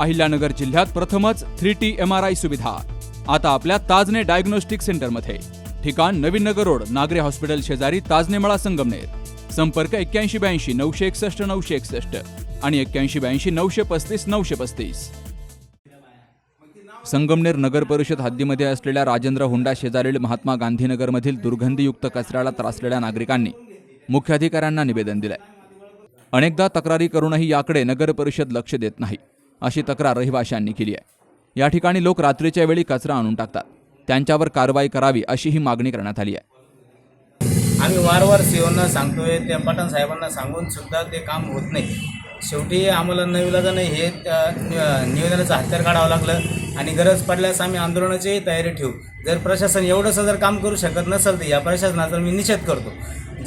अहिल्यानगर जिल्ह्यात प्रथमच three T M R I सुविधा. आता आपल्या ताजने डायग्नोस्टिक सेंटरमध्ये. ठिकाण नवीन नगर रोड नागरे हॉस्पिटल शेजारी ताजने मळा संगमनेर. संपर्क एक्क्याऐंशी ब्याऐंशी नऊशे एकसष्ट नऊशे एकसष्ट आणि एक्क्याऐंशी ब्याऐंशी नऊशे पस्तीस नऊशे पस्तीस. संगमनेर नगर परिषद हद्दीमध्ये असलेल्या राजेंद्र हुंडा शेजारील महात्मा गांधीनगरमधील दुर्गंधीयुक्त कचऱ्याला त्रासलेल्या नागरिकांनी मुख्याधिकाऱ्यांना निवेदन दिलंय. अनेकदा तक्रारी करूनही याकडे नगर परिषद लक्ष देत नाही. अशी तक्रार रहिवाशांनी केली आहे. या ठिकाणी लोक रात्रीच्या वेळी कचरा आणून टाकतात. त्यांच्यावर कारवाई करावी अशी ही मागणी करण्यात आली आहे. आम्ही वारंवार सीओना सांगतोय त्या पठाण साहेबांना सांगून सुद्धा ते काम होत नाही. शेवटी आम्हाला नविलाजानं हे निवेदनाचं हत्यार काढावं लागलं आणि गरज पडल्यास आम्ही आंदोलनाचीही तयारी ठेवू. जर प्रशासन एवढंसं जर काम करू शकत नसेल तर या प्रशासनाचा मी निषेध करतो.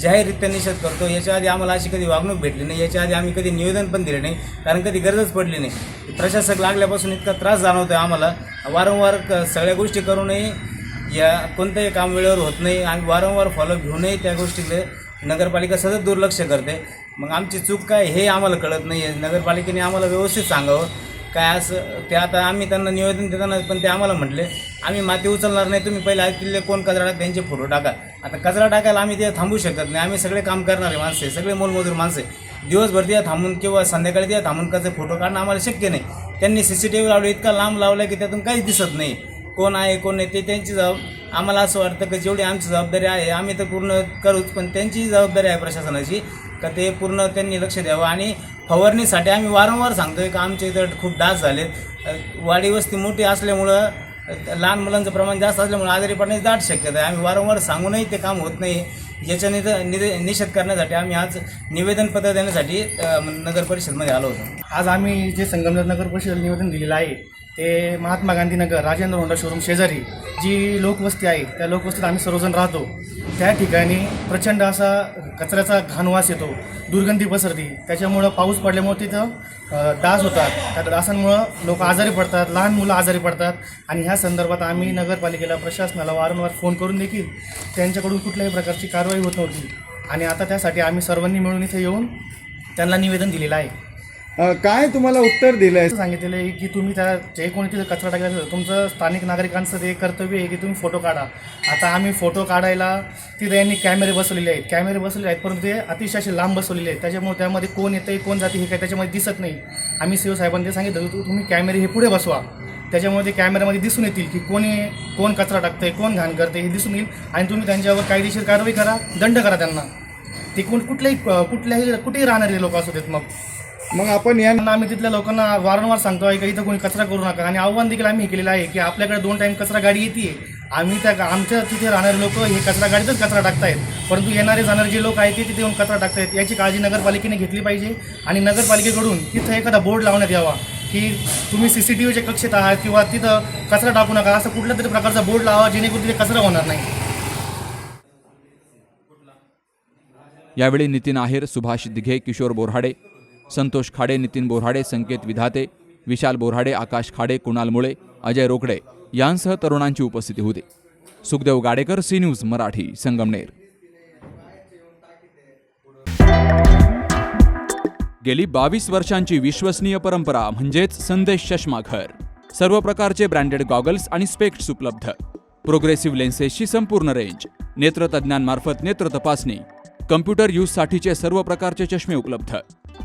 जाहीररित्या निषेध करतो. याच्या आधी आम्हाला अशी कधी वागणूक भेटली नाही. याच्या आधी आम्ही कधी निवेदन पण दिले नाही. कारण कधी गरजच पडली नाही. प्रशासक लागल्यापासून इतका त्रास जाणवतो आहे आम्हाला. वारंवार क- सगळ्या गोष्टी करूनही या कोणतंही काम वेळेवर होत नाही. आम्ही वारंवार फॉलो घेऊनही त्या गोष्टीकडे नगरपालिका सतत दुर्लक्ष करते. मग आमची चूक काय हे आम्हाला कळत नाही आहे नगरपालिकेने आम्हाला व्यवस्थित सांगावं. काय असं ते आता आम्ही त्यांना निवेदन देताना पण ते आम्हाला म्हटले आम्ही माती उचलणार नाही तुम्ही पहिले ऐकलेले कोण कचरा टाक त्यांचे फोटो टाका. आता कचरा टाकायला आम्ही ते थांबू शकत नाही आम्ही सगळे काम करणारे माणसे सगळे मोलमजूर माणसे दिवसभर त्या थांबून किंवा संध्याकाळी त्या थांबून कसे फोटो काढणं आम्हाला शक्य नाही. त्यांनी सी सी टी व्ही लावलं इतका लांब लावला की त्यातून काहीच दिसत नाही. कोण आहे कोण नाही ते त्यांची जबाब आम्हाला असं वाटतं की जेवढी आमची जबाबदारी आहे आम्ही तर पूर्ण करूच पण त्यांची जबाबदारी आहे प्रशासनाची का ते पूर्ण त्यांनी लक्ष द्यावं आणि फवारणीसाठी आम्ही वारंवार सांगतोय की आमच्या इथं खूप डास झालेत. वाडी वस्ती मोठी असल्यामुळं लहान मुलांचं प्रमाण जास्त असल्यामुळे आजारी पडण्याची दाट शक्यता आहे. आम्ही वारंवार सांगूनही ते काम होत नाही. याच्या निध निध निषेध करण्यासाठी आम्ही आज निवेदनपत्र देण्यासाठी नगर परिषदमध्ये आलो होतो. आज आम्ही जे संगमनेर नगर परिषद निवेदन दिलेलं आहे ते महात्मा गांधीनगर राजेंद्र होंडा शोरूम शेजारी जी लोकवस्ती आहे त्या लोकवस्तीत आम्ही सर्वजण राहतो. त्या ठिकाणी प्रचंड असा कचऱ्याचा घाणवास येतो दुर्गंधी पसरती. त्याच्यामुळं पाऊस पडल्यामुळं तिथं डास होतात. त्या डासांमुळं लोक आजारी पडतात लहान मुलं आजारी पडतात. आणि ह्या संदर्भात आम्ही नगरपालिकेला प्रशासनाला वारंवार फोन करून देखील त्यांच्याकडून कुठल्याही प्रकारची कारवाई होत नव्हती. आणि आता त्यासाठी आम्ही सर्वांनी मिळून इथे येऊन त्यांना निवेदन दिलेलं आहे. काय तुम्हाला उत्तर दिलं असं सांगितलेलं आहे की तुम्ही त्या जे कोणी तिथं कचरा टाकला तुमचं स्थानिक नागरिकांचं ते कर्तव्य आहे की तुम्ही फोटो काढा. आता आम्ही फोटो काढायला तिथे यांनी कॅमेरे बसवलेले आहेत. कॅमेरे बसवलेले आहेत परंतु ते अतिशय असे लांब बसवलेले आहेत. त्याच्यामुळे त्यामध्ये कोण येतं कोण जाते हे काय त्याच्यामध्ये दिसत नाही. आम्ही सीओ साहेबांनी ते सांगितलं तू तुम्ही कॅमेरे हे पुढे बसवा. त्याच्यामुळे ते कॅमेऱ्यामध्ये दिसून येतील की कोणी कोण कचरा टाकतंय कोण घाण करते हे दिसून येईल. आणि तुम्ही त्यांच्यावर कायदेशीर कारवाई करा दंड करा त्यांना. ते कोण कुठल्याही कुठल्याही कुठेही राहणारे लोक असू देत मग. मग आपण या त्यांना आम्ही तिथल्या लोकांना वारंवार सांगतो आहे की इथं कोणी कचरा करू नका. आणि आव्हान देखील आम्ही हे केलेलं आहे की आपल्याकडे दोन टाईम कचरा गाडी येते आम्ही त्या आमच्या तिथे राहणारे लोक हे कचरा गाडीतच कचरा टाकतायत. परंतु येणारे जाणारे जे लोक आहेत ते तिथे येऊन कचरा टाकतायत. याची काळजी नगरपालिकेने घेतली पाहिजे आणि नगरपालिकेकडून तिथं एखादा बोर्ड लावण्यात यावा की तुम्ही सी सी टी व्हीच्या कक्षेत आहात किंवा तिथं कचरा टाकू नका. असं कुठल्या तरी प्रकारचा बोर्ड लावा जेणेकरून तिथे कचरा होणार नाही. यावेळी नितीन आहेर सुभाष दिघे किशोर बोरहाडे संतोष खाडे नितीन बोराडे संकेत विधाते विशाल बोराडे आकाश खाडे कुणाल मुळे अजय रोकडे यांसह तरुणांची उपस्थिती होती. Sukhdev Gadekar C news Marathi Sangamner. गेली बावीस वर्षांची विश्वसनीय परंपरा म्हणजेच संदेश चष्माघर सर्व प्रकारचे ब्रँडेड गॉगल्स आणि स्पेक्ट्स उपलब्ध. प्रोग्रेसिव्ह लेन्सेसची संपूर्ण रेंज नेत्रतज्ञांमार्फत नेत्र तपासणी कम्प्युटर यूजसाठीचे सर्व प्रकारचे चष्मे उपलब्ध.